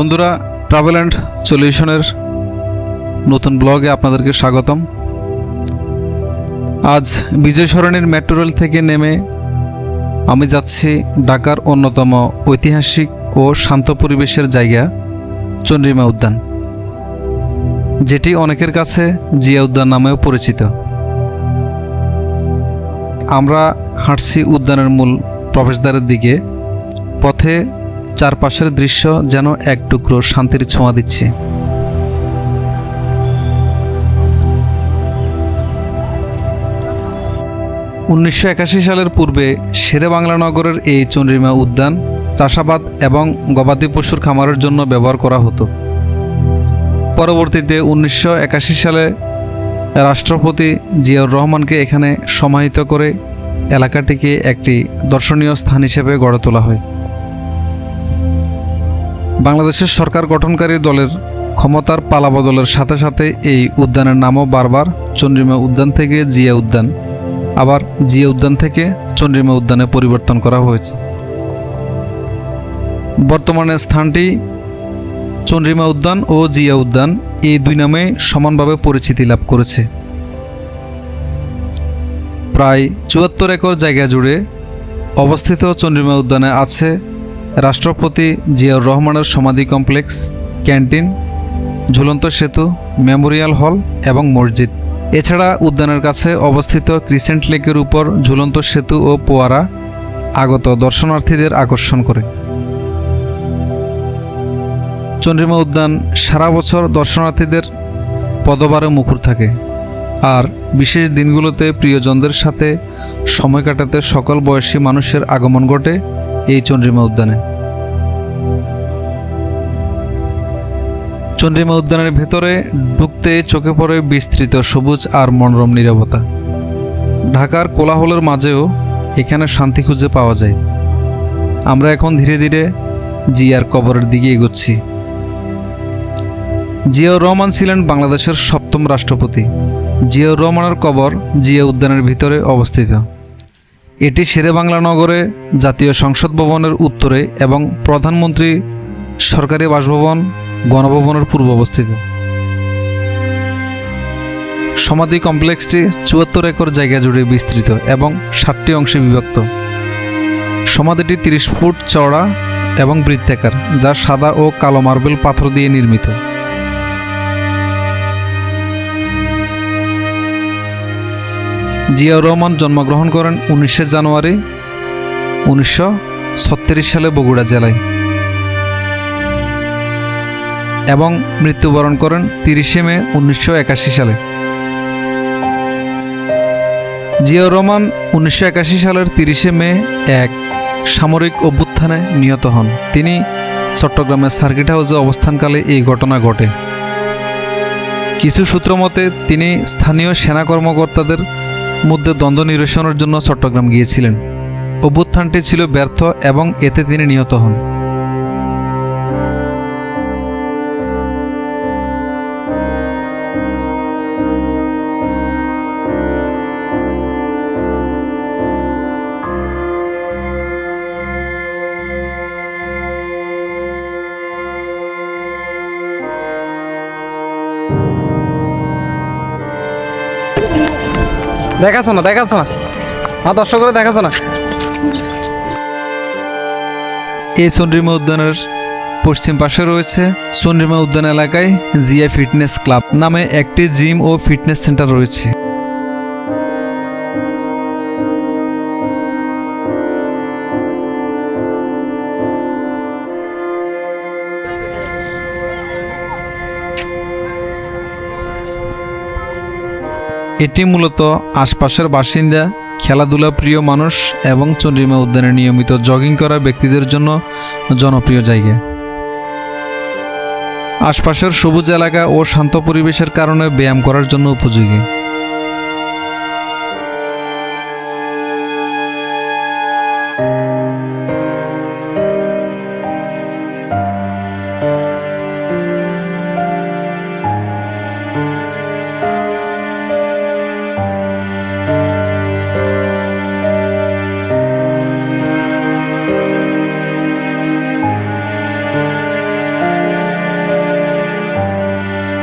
বন্ধুরা travel and সলিউশনের নতুন ব্লগে আপনাদেরকে স্বাগতম। আজ বিজয় সরণির মেট্রো রেল থেকে নেমে আমি যাচ্ছি ঢাকার অন্যতম ঐতিহাসিক ও শান্ত পরিবেশের জায়গা চন্দ্রিমা উদ্যান, যেটি অনেকের কাছে জিয়া উদ্যান নামেও পরিচিত। আমরা হাঁটছি উদ্যানের মূল প্রবেশদ্বারের দিকে, পথে চারপাশের দৃশ্য যেন এক টুকরো শান্তির ছোঁয়া দিচ্ছে। উনিশশো একাশি সালের পূর্বে শেরে বাংলা নগরের এই চন্দ্রিমা উদ্যান চাষাবাদ এবং গবাদি পশুর খামারের জন্য ব্যবহার করা হতো। পরবর্তীতে উনিশশো একাশি সালে রাষ্ট্রপতি জিয়াউর রহমানকে এখানে সমাহিত করে এলাকাটিকে একটি দর্শনীয় স্থান হিসেবে গড়ে তোলা হয়। বাংলাদেশের সরকার গঠনকারী দলের ক্ষমতার পালাবদলের সাথে সাথে এই উদ্যানের নামও বারবার চন্দ্রিমা উদ্যান থেকে জিয়া উদ্যান, আবার জিয়া উদ্যান থেকে চন্দ্রিমা উদ্যানে পরিবর্তন করা হয়েছে। বর্তমানে স্থানটি চন্দ্রিমা উদ্যান ও জিয়া উদ্যান এই দুই নামে সমানভাবে পরিচিতি লাভ করেছে। প্রায় চুয়াত্তর একর জায়গা জুড়ে অবস্থিত চন্দ্রিমা উদ্যানে আছে রাষ্ট্রপতি জিয়াউর রহমানের সমাধি কমপ্লেক্স, ক্যান্টিন, ঝুলন্ত সেতু, মেমোরিয়াল হল এবং মসজিদ। এছাড়া উদ্যানের কাছে অবস্থিত ক্রিসেন্ট লেকের উপর ঝুলন্ত সেতু ও পোয়ারা আগত দর্শনার্থীদের আকর্ষণ করে। চন্দ্রিমা উদ্যান সারা বছর দর্শনার্থীদের পদবারে মুখর থাকে। আর বিশেষ দিনগুলোতে প্রিয়জনদের সাথে সময় কাটাতে সকল বয়সী মানুষের আগমন ঘটে। এই চন্দ্রিমা উদ্যানে। চন্দ্রিমা উদ্যানের ভেতরে ঢুকতে চোখে পড়ে বিস্তৃত সবুজ আর মনোরম নীরবতা। ঢাকার কোলাহলের মাঝেও এখানে শান্তি খুঁজে পাওয়া যায়। আমরা এখন ধীরে ধীরে জিয়ার কবরের দিকে এগোচ্ছি। জিয়াউর রহমান ছিলেন বাংলাদেশের সপ্তম রাষ্ট্রপতি। জিয়াউর রহমানের কবর জিয়া উদ্যানের ভিতরে অবস্থিত। এটি শেরে বাংলা নগরে জাতীয় সংসদ ভবনের উত্তরে এবং প্রধানমন্ত্রী সরকারি বাসভবন, গণভবনের পূর্ব অবস্থিত। সমাধি কমপ্লেক্সটি চুয়াত্তর একর জায়গা জুড়ে বিস্তৃত এবং ষাটটি অংশে বিভক্ত। সমাধিটি তিরিশ ফুট চওড়া এবং বৃত্তাকার, যা সাদা ও কালো মার্বেল পাথর দিয়ে নির্মিত। জিয়াউর রহমান জন্মগ্রহণ করেন উনিশে জানুয়ারি উনিশশো সালে বগুড়া জেলায় এবং মৃত্যুবরণ করেন তিরিশে মে উনিশশো একাশি সালে। জিয়াউর রহমান উনিশশো একাশি সালের তিরিশে মে এক সামরিক অভ্যুত্থানে নিহত হন। তিনি চট্টগ্রামের সার্কিট হাউসে অবস্থানকালে এই ঘটনা ঘটে। কিছু সূত্র মতে, তিনি স্থানীয় সেনা কর্মকর্তাদের মধ্যে দ্বন্দ্ব নিরসনের জন্য চট্টগ্রাম গিয়েছিলেন। অভ্যুত্থানটি ছিল ব্যর্থ এবং এতে তিনি নিহত হন। দেখাচ্ছ না দেখাছো না। হ্যাঁ দর্শক করে দেখাছো না। এই চন্দ্রিমা উদ্যানের পশ্চিম পাশে রয়েছে চন্দ্রিমা উদ্যান এলাকায় জিয়া ফিটনেস ক্লাব নামে একটি জিম ও ফিটনেস সেন্টার রয়েছে। এটি মূলত আশপাশের বাসিন্দা, খেলাধুলা প্রিয় মানুষ এবং চন্দ্রিমা উদ্যানে নিয়মিত জগিং করা ব্যক্তিদের জন্য জনপ্রিয় জায়গা। আশপাশের সবুজ এলাকা ও শান্ত পরিবেশের কারণে ব্যায়াম করার জন্য উপযোগী।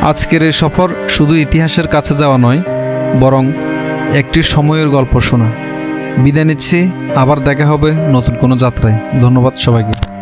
আজকের এই সফর শুধু ইতিহাসের কাছে যাওয়া নয়, বরং একটি সময়ের গল্প শোনা। বিদায় নিচ্ছি, আবার দেখা হবে নতুন কোনো যাত্রায়। ধন্যবাদ সবাইকে।